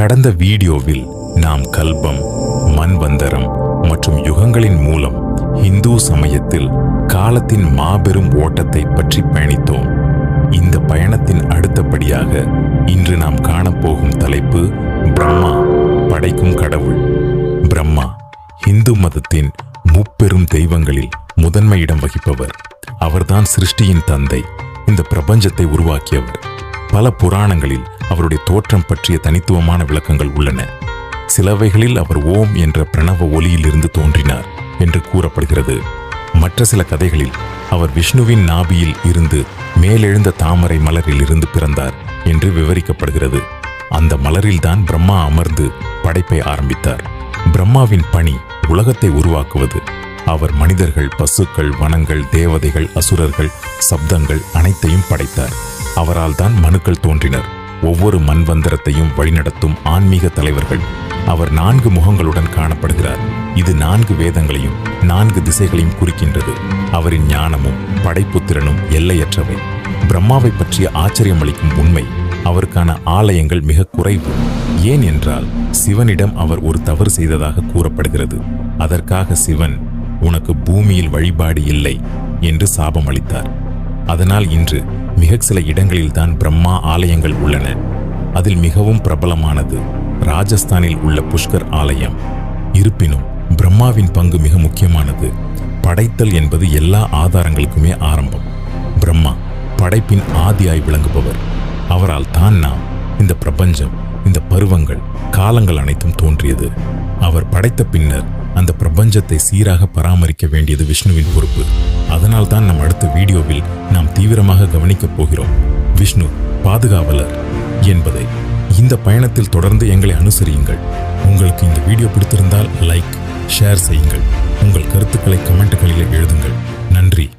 கடந்த வீடியோவில் நாம் கல்பம் மன்வந்தரம் மற்றும் யுகங்களின் மூலம் இந்து சமயத்தில் காலத்தின் மாபெரும் ஓட்டத்தை பற்றி பயணித்தோம். இந்த பயணத்தின் அடுத்தபடியாக இன்று நாம் காணப்போகும் தலைப்பு பிரம்மா படைக்கும் கடவுள். பிரம்மா இந்து மதத்தின் முப்பெரும் தெய்வங்களில் முதன்மை இடம் வகிப்பவர். அவர்தான் சிருஷ்டியின் தந்தை இந்த பிரபஞ்சத்தை உருவாக்கியவர். பல புராணங்களில் அவருடைய தோற்றம் பற்றிய தனித்துவமான விளக்கங்கள் உள்ளன. சிலவைகளில் அவர் ஓம் என்ற பிரணவ ஒலியிலிருந்து தோன்றினார் என்று கூறப்படுகிறது. மற்ற சில கதைகளில் அவர் விஷ்ணுவின் நாபியில் இருந்து மேலெழுந்த தாமரை மலரில் இருந்து பிறந்தார் என்று விவரிக்கப்படுகிறது. அந்த மலரில்தான் பிரம்மா அமர்ந்து படைப்பை ஆரம்பித்தார். பிரம்மாவின் பணி உலகத்தை உருவாக்குவது. அவர் மனிதர்கள் பசுக்கள் வனங்கள் தேவதைகள் அசுரர்கள் சப்தங்கள் அனைத்தையும் படைத்தார். அவரால் தான் மனுக்கள் தோன்றினர். ஒவ்வொரு மண்வந்தரத்தையும் வழிநடத்தும் ஆன்மீக தலைவர்கள். அவர் நான்கு முகங்களுடன் காணப்படுகிறார். இது நான்கு வேதங்களையும் நான்கு திசைகளையும் குறிக்கின்றது. அவரின் ஞானமும் படைப்புத்திறனும் எல்லையற்றவை. பிரம்மாவை பற்றிய ஆச்சரியமளிக்கும் உண்மை அவருக்கான ஆலயங்கள் மிக குறைவு. ஏன் என்றால் சிவனிடம் அவர் ஒரு தவறு செய்ததாக கூறப்படுகிறது. அதற்காக சிவன் உனக்கு பூமியில் வழிபாடு இல்லை என்று சாபம் அளித்தார் அதனால் இன்று மிக சில இடங்களில்தான் பிரம்மா ஆலயங்கள் உள்ளன. அதில் மிகவும் பிரபலமானது ராஜஸ்தானில் உள்ள புஷ்கர் ஆலயம். இருப்பினும் பிரம்மாவின் பங்கு மிக முக்கியமானது. படைத்தல் என்பது எல்லா ஆதாரங்களுக்குமே ஆரம்பம். பிரம்மா படைப்பின் ஆதியாய் விளங்குபவர். அவரால் தான் நாம் இந்த பிரபஞ்சம் இந்த பருவங்கள் காலங்கள் அனைத்தும் தோன்றியது. அவர் படைத்த பின்னர் அந்த பிரபஞ்சத்தை சீராக பராமரிக்க வேண்டியது விஷ்ணுவின் பொறுப்பு. அதனால் தான் நம் அடுத்த வீடியோவில் நாம் தீவிரமாக கவனிக்கப் போகிறோம். விஷ்ணு பாதுகாவலர் என்பதை. இந்த பயணத்தில் தொடர்ந்து எங்களை அனுசரியுங்கள். உங்களுக்கு இந்த வீடியோ பிடித்திருந்தால் லைக் ஷேர் செய்யுங்கள். உங்கள் கருத்துக்களை கமெண்ட்டுகளில் எழுதுங்கள். நன்றி.